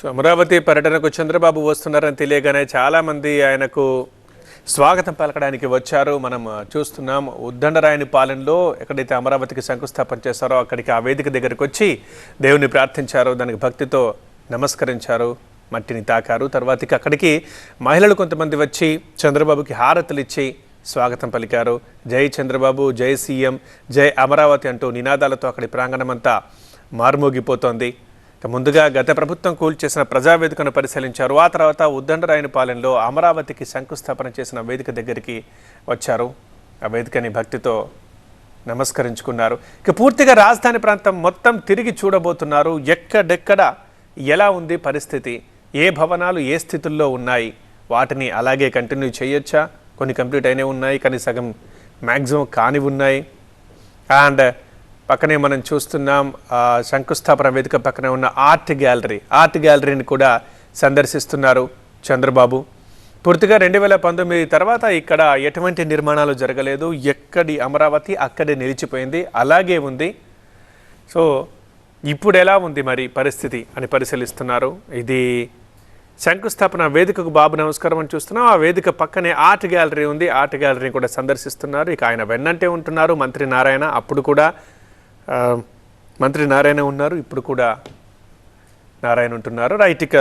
So Amaravati పర్యటనకు చంద్రబాబు వస్తున్నారని తెలియగానే చాలామంది ఆయనకు స్వాగతం పలకడానికి వచ్చారు. మనం చూస్తున్నాం ఉద్దండరాయని పాలెంలో ఎక్కడైతే అమరావతికి శంకుస్థాపన చేశారో అక్కడికి ఆ వేదిక దగ్గరికి వచ్చి దేవుని ప్రార్థించారు దానికి భక్తితో నమస్కరించారు మట్టిని తాకారు. తర్వాతకి అక్కడికి మహిళలు కొంతమంది వచ్చి చంద్రబాబుకి హారతులు ఇచ్చి స్వాగతం పలికారు. జై చంద్రబాబు జై సీఎం జై అమరావతి అంటూ నినాదాలతో అక్కడి ప్రాంగణమంతా మారుమోగిపోతోంది. ముందుగా గత ప్రభుత్వం కూల్చేసిన ప్రజావేదికను పరిశీలించారు. ఆ తర్వాత ఉద్దండరాయనిపాలెంలో అమరావతికి శంకుస్థాపన చేసిన వేదిక దగ్గరికి వచ్చారు. ఆ వేదికని భక్తితో నమస్కరించుకున్నారు. ఇక పూర్తిగా రాజధాని ప్రాంతం మొత్తం తిరిగి చూడబోతున్నారు. ఎక్కడెక్కడ ఎలా ఉంది పరిస్థితి ఏ భవనాలు ఏ స్థితుల్లో ఉన్నాయి వాటిని అలాగే కంటిన్యూ చేయొచ్చా? కొన్ని కంప్లీట్ అయినవి ఉన్నాయి కానీ సగం మ్యాక్సిమం కాని ఉన్నాయి. అండ్ పక్కనే మనం చూస్తున్నాం శంకుస్థాపన వేదిక పక్కనే ఉన్న ఆర్ట్ గ్యాలరీ. ఆర్ట్ గ్యాలరీని కూడా సందర్శిస్తున్నారు చంద్రబాబు. పూర్తిగా రెండు వేల పంతొమ్మిది తర్వాత ఇక్కడ ఎటువంటి నిర్మాణాలు జరగలేదు. ఎక్కడి అమరావతి అక్కడే నిలిచిపోయింది. అలాగే ఉంది. సో ఇప్పుడు ఎలా ఉంది మరి పరిస్థితి అని పరిశీలిస్తున్నారు. ఇది శంకుస్థాపన వేదికకు బాబు నమస్కారం అని చూస్తున్నాం. ఆ వేదిక పక్కనే ఆర్ట్ గ్యాలరీ ఉంది. ఆర్ట్ గ్యాలరీని కూడా సందర్శిస్తున్నారు. ఇక ఆయన వెన్నంటే ఉంటున్నారు. మంత్రి నారాయణ అప్పుడు కూడా మంత్రి నారాయణ ఉన్నారు. ఇప్పుడు కూడా నారాయణ ఉంటున్నారు. రైట్ ఇక